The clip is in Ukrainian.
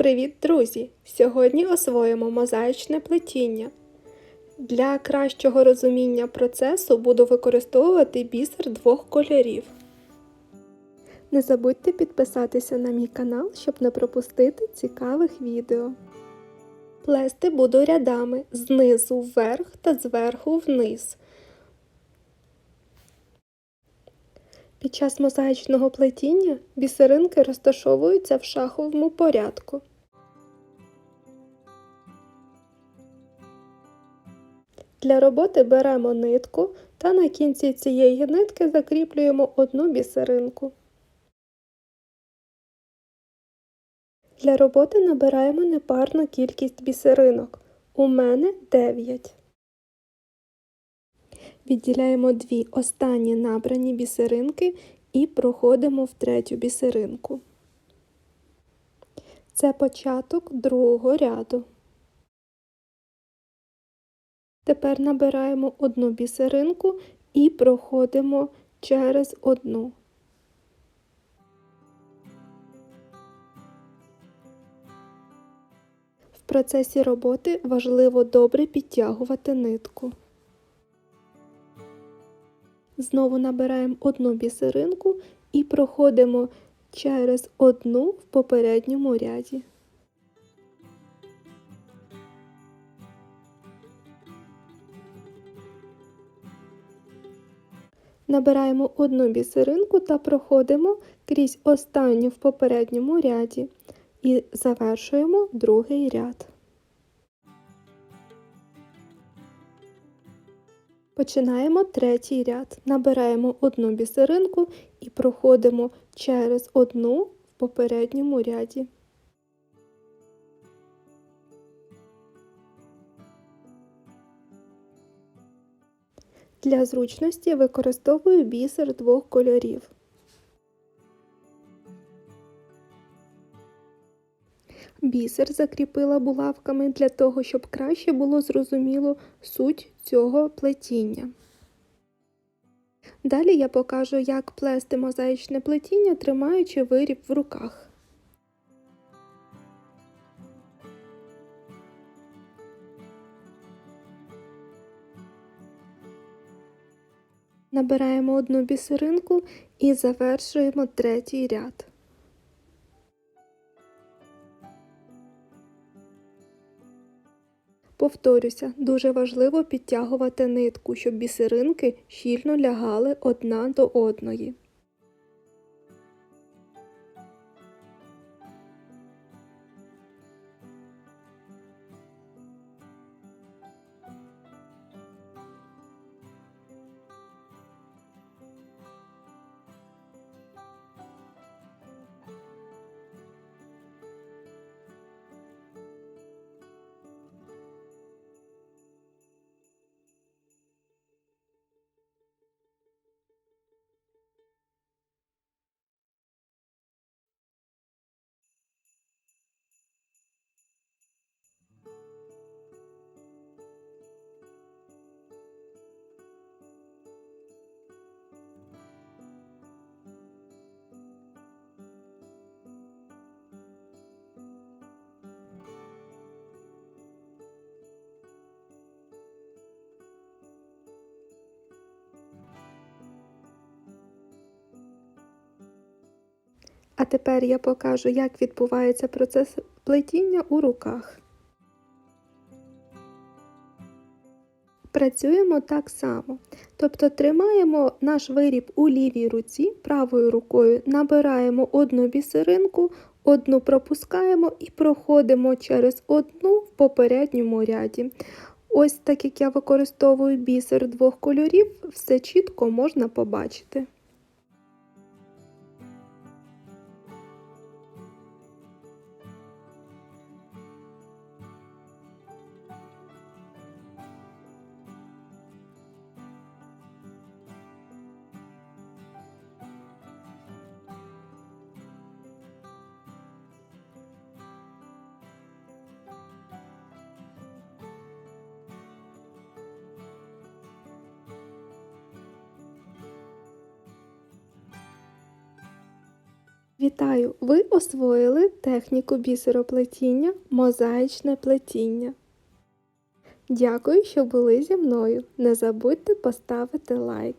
Привіт, друзі! Сьогодні освоїмо мозаїчне плетіння. Для кращого розуміння процесу буду використовувати бісер двох кольорів. Не забудьте підписатися на мій канал, щоб не пропустити цікавих відео. Плести буду рядами знизу вверх та зверху вниз. Під час мозаїчного плетіння бісеринки розташовуються в шаховому порядку. Для роботи беремо нитку та на кінці цієї нитки закріплюємо одну бісеринку. Для роботи набираємо непарну кількість бісеринок. У мене 9. Відділяємо дві останні набрані бісеринки і проходимо в третю бісеринку. Це початок другого ряду. Тепер набираємо одну бісеринку і проходимо через одну. В процесі роботи важливо добре підтягувати нитку. Знову набираємо одну бісеринку і проходимо через одну в попередньому ряді. Набираємо одну бісеринку та проходимо крізь останню в попередньому ряді і завершуємо другий ряд. Починаємо третій ряд. Набираємо одну бісеринку і проходимо через одну в попередньому ряді. Для зручності використовую бісер двох кольорів. Бісер закріпила булавками для того, щоб краще було зрозуміло суть цього плетіння. Далі я покажу, як плести мозаїчне плетіння, тримаючи виріб в руках. Набираємо одну бісеринку і завершуємо третій ряд. Повторюся, дуже важливо підтягувати нитку, щоб бісеринки щільно лягали одна до одної. А тепер я покажу, як відбувається процес плетіння у руках. Працюємо так само. Тобто тримаємо наш виріб у лівій руці, правою рукою набираємо одну бісеринку, одну пропускаємо і проходимо через одну в попередньому ряді. Ось так як я використовую бісер двох кольорів, все чітко можна побачити. Вітаю! Ви освоїли техніку бісероплетіння мозаїчне плетіння. Дякую, що були зі мною. Не забудьте поставити лайк.